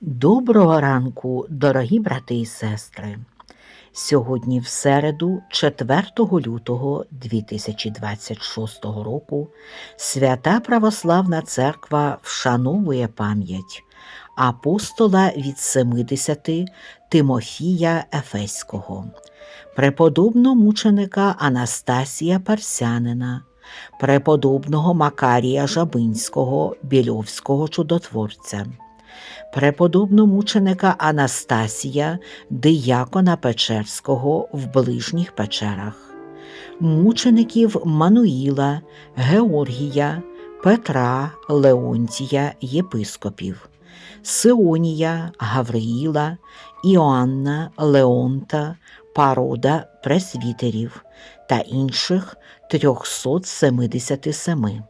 Доброго ранку, дорогі брати і сестри. Сьогодні, в середу, 4 лютого 2026 року, Свята Православна Церква вшановує пам'ять апостола від 70 Тимофія Ефеського, преподобного мученика Анастасія Парсянина, преподобного Макарія Жабинського, Більовського чудотворця преподобного мученика Анастасія, диякона Печерського в ближніх печерах, мучеників Мануїла, Георгія, Петра, Леонтія, єпископів, Сионія, Гавриїла, Іоанна, Леонта, Парода, пресвітерів та інших 377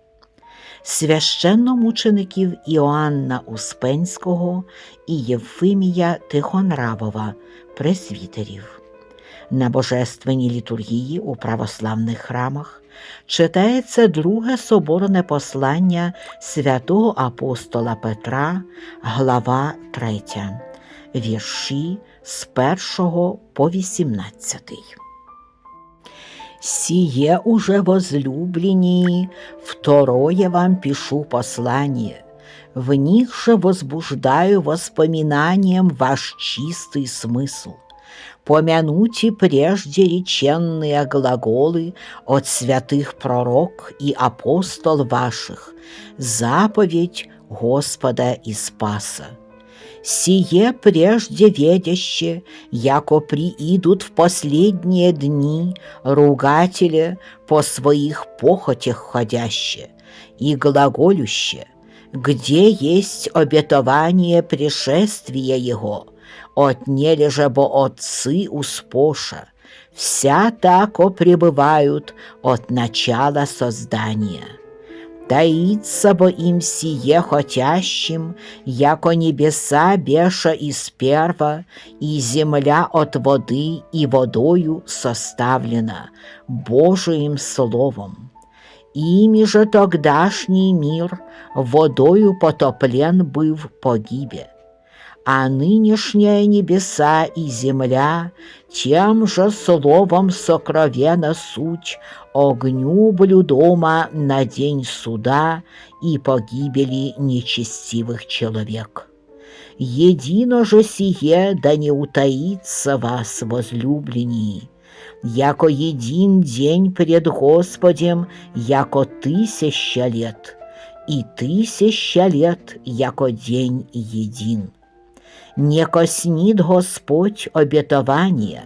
священномучеників Іоанна Успенського і Євфимія Тихонравова, пресвітерів. На божественній літургії у православних храмах читається друге соборне послання святого апостола Петра, глава 3, вірші з 1 по 18. Сие уже возлюблені, второе вам пишу послание. В них же возбуждаю воспоминанием ваш чистый смысл. Помянуйте прежде реченные глаголы от святых пророк и апостол ваших, заповедь Господа и Спаса сие прежде ведяще, яко приидут в последние дни ругатели по своих похотях ходяще и глаголюще, где есть обетование пришествия Его, отнели же бо отцы успоша, вся тако пребывают от начала создания таится бо им сие хотящим, яко небеса беша из перва, и земля от воды и водою составлена Божиим словом. Ими же тогдашний мир водою потоплен был погибе а нынешние небеса и земля тем же словом сокровенно суть огню блюдома на день суда и погибели нечестивых человек. Едино же сие да не утаится вас, возлюблении, яко един день пред Господем, яко тысяча лет, и тысяча лет, яко день един не коснит Господь обетования,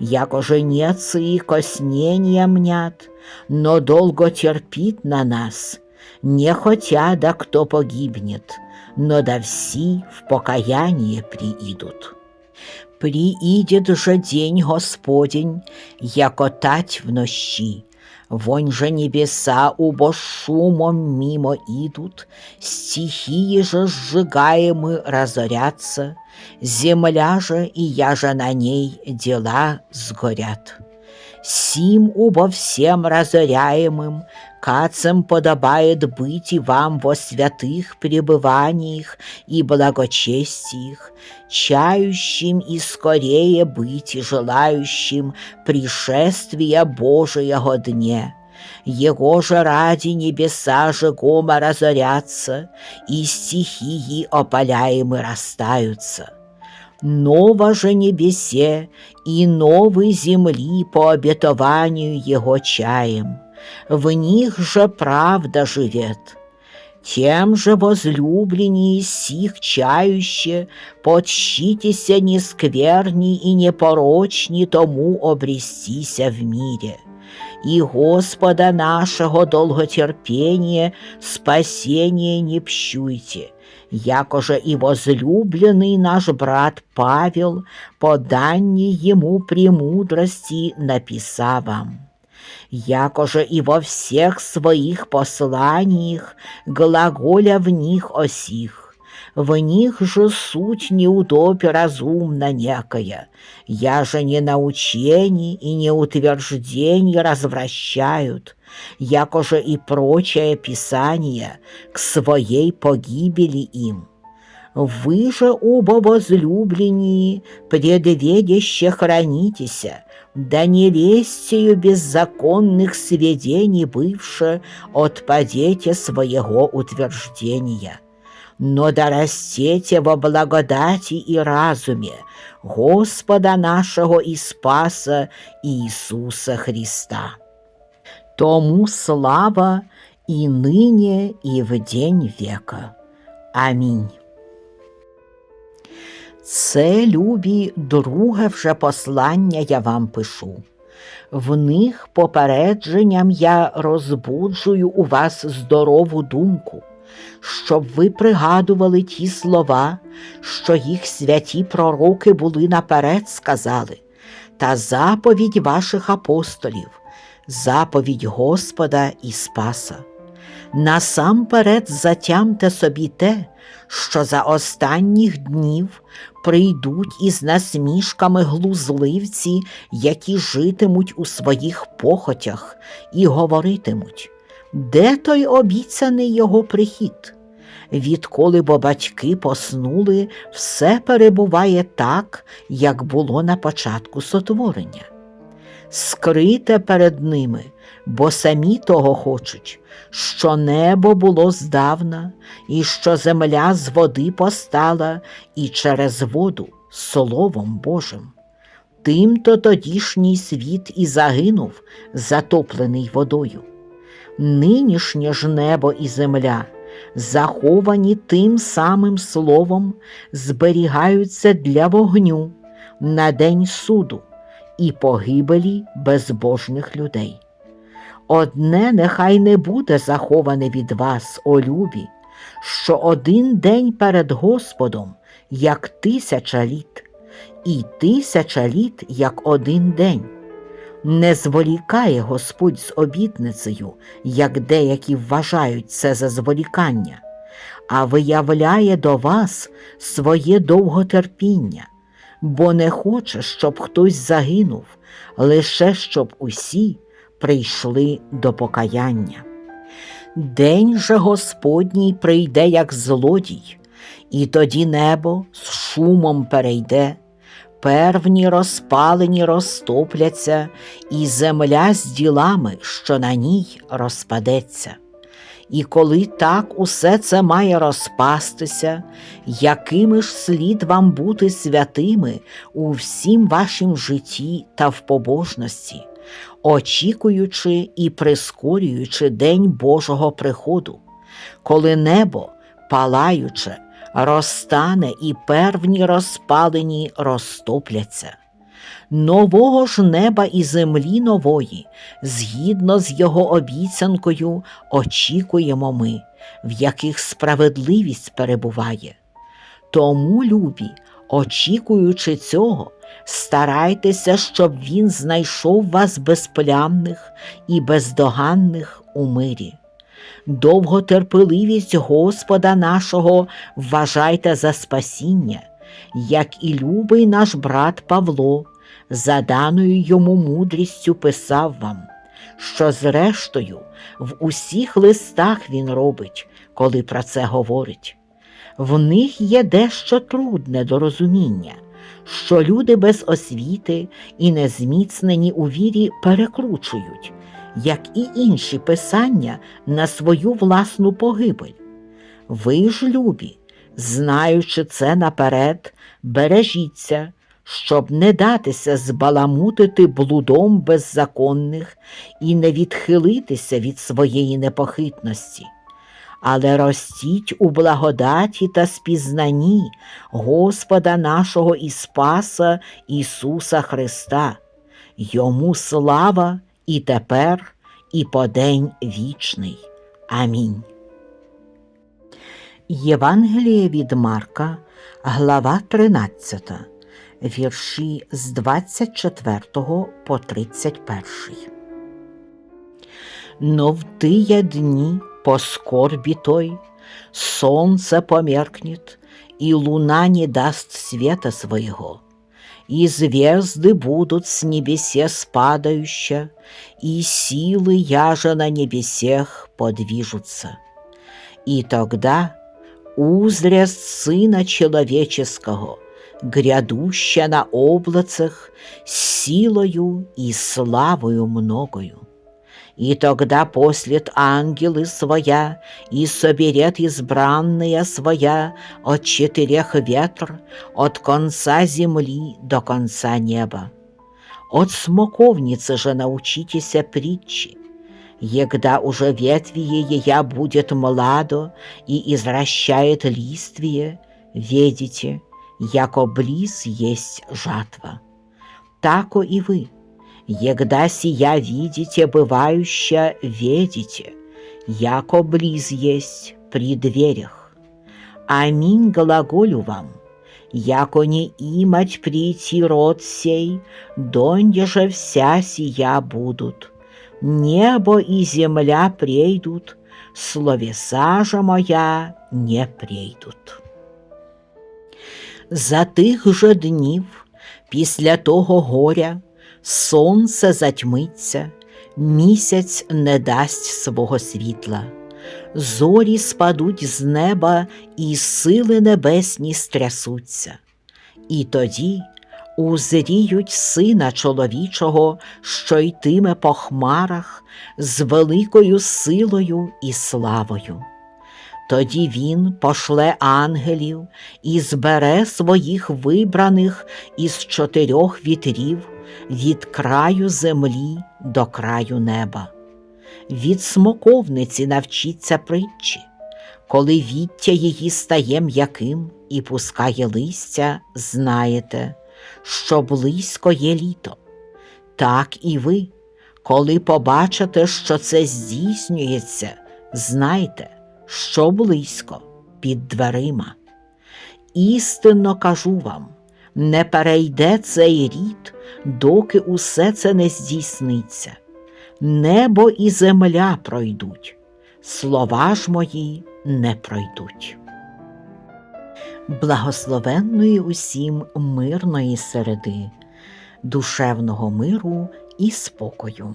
яко женец и коснения мнят, но долго терпит на нас, не хотя да кто погибнет, но да все в покаяние приидут. Приидет же день Господень, яко тать в нощи, Вонь же небеса убо шумом мимо идут, Стихии же сжигаемы разорятся, Земля же и я же на ней дела сгорят. Сим убо всем разоряемым, Кацем подобает быть и вам во святых пребываниях и благочестиях, чающим и скорее быть и желающим пришествия Божиего дне. Его же ради небеса же гома разорятся, и стихии опаляемы растаются. Ново же небесе и новой земли по обетованию Его чаем в них же правда живет. Тем же возлюбленнее сих чающе, подщитеся нескверни и непорочни тому обрестися в мире. И Господа нашего долготерпения, спасения не пщуйте, якоже и возлюбленный наш брат Павел по данной ему премудрости написал вам якоже и во всех своих посланиях глаголя в них осих. В них же суть неудобь разумна некая, я же не научений и не утверждений развращают, якоже и прочее писание к своей погибели им Вы же оба возлюбленные, предведяще хранитеся, да не лестью беззаконных сведений бывше отпадете своего утверждения но да растете во благодати и разуме Господа нашого і Спаса Ісуса Христа. Тому слава і нині, і в день века. Амінь. Це, любі, друге вже послання я вам пишу. В них попередженням я розбуджую у вас здорову думку щоб ви пригадували ті слова, що їх святі пророки були наперед сказали, та заповідь ваших апостолів, заповідь Господа і Спаса. Насамперед затямте собі те, що за останніх днів прийдуть із насмішками глузливці, які житимуть у своїх похотях, і говоритимуть. Де той обіцяний його прихід? Відколи бо батьки поснули, все перебуває так, як було на початку сотворення. Скрите перед ними, бо самі того хочуть, що небо було здавна, і що земля з води постала, і через воду Словом Божим. Тим-то тодішній світ і загинув, затоплений водою нинішнє ж небо і земля, заховані тим самим словом, зберігаються для вогню на день суду і погибелі безбожних людей. Одне нехай не буде заховане від вас, о любі, що один день перед Господом, як тисяча літ, і тисяча літ, як один день. Не зволікає Господь з обітницею, як деякі вважають це за зволікання, а виявляє до вас своє довготерпіння, бо не хоче, щоб хтось загинув, лише щоб усі прийшли до покаяння. День же Господній прийде, як злодій, і тоді небо з шумом перейде первні розпалені розтопляться, і земля з ділами, що на ній розпадеться. І коли так усе це має розпастися, якими ж слід вам бути святими у всім вашім житті та в побожності, очікуючи і прискорюючи день Божого приходу, коли небо, палаюче, розтане і первні розпалені розтопляться. Нового ж неба і землі нової, згідно з його обіцянкою, очікуємо ми, в яких справедливість перебуває. Тому, любі, очікуючи цього, старайтеся, щоб він знайшов вас безплямних і бездоганних у мирі довготерпеливість Господа нашого вважайте за спасіння, як і любий наш брат Павло, за даною йому мудрістю писав вам, що, зрештою, в усіх листах він робить, коли про це говорить. В них є дещо трудне до розуміння, що люди без освіти і незміцнені у вірі перекручують як і інші писання на свою власну погибель. Ви ж, любі, знаючи це наперед, бережіться, щоб не датися збаламутити блудом беззаконних і не відхилитися від своєї непохитності. Але ростіть у благодаті та спізнанні Господа нашого і Спаса Ісуса Христа, Йому слава і тепер, і по день вічний. Амінь. Євангеліє від Марка, глава 13, вірші з 24 по 31. Но в тыя дни по скорби той Солнце померкнет, и луна не даст света своего, и звезды будут с небесе спадающие, и силы яже на небесех подвижутся. И тогда узряст Сына Человеческого, грядуща на облацах силою и славою многою. И тогда послет ангелы своя, и соберет избранные своя от четырех ветр, от конца земли до конца неба. От смоковницы же научитеся притчи, егда уже ветвие ея будет младо и извращает листвие, ведите, яко близ есть жатва. Тако и вы, егда сия видите, бывающее ведите, яко близ есть при дверях. Аминь глаголю вам, яко не имать прийти род сей, донде же вся сия будут. Небо и земля прейдут, словеса же моя не прейдут. За тих же днів, після того горя, сонце затьмиться, місяць не дасть свого світла, зорі спадуть з неба, і сили небесні стрясуться. І тоді узріють сина чоловічого, що йтиме по хмарах з великою силою і славою. Тоді він пошле ангелів і збере своїх вибраних із чотирьох вітрів від краю землі до краю неба. Від смоковниці навчіться притчі, коли віття її стає м'яким і пускає листя, знаєте, що близько є літо. Так і ви, коли побачите, що це здійснюється, знайте що близько під дверима. Істинно кажу вам, не перейде цей рід, доки усе це не здійсниться. Небо і земля пройдуть, слова ж мої не пройдуть. Благословенної усім мирної середи, душевного миру і спокою.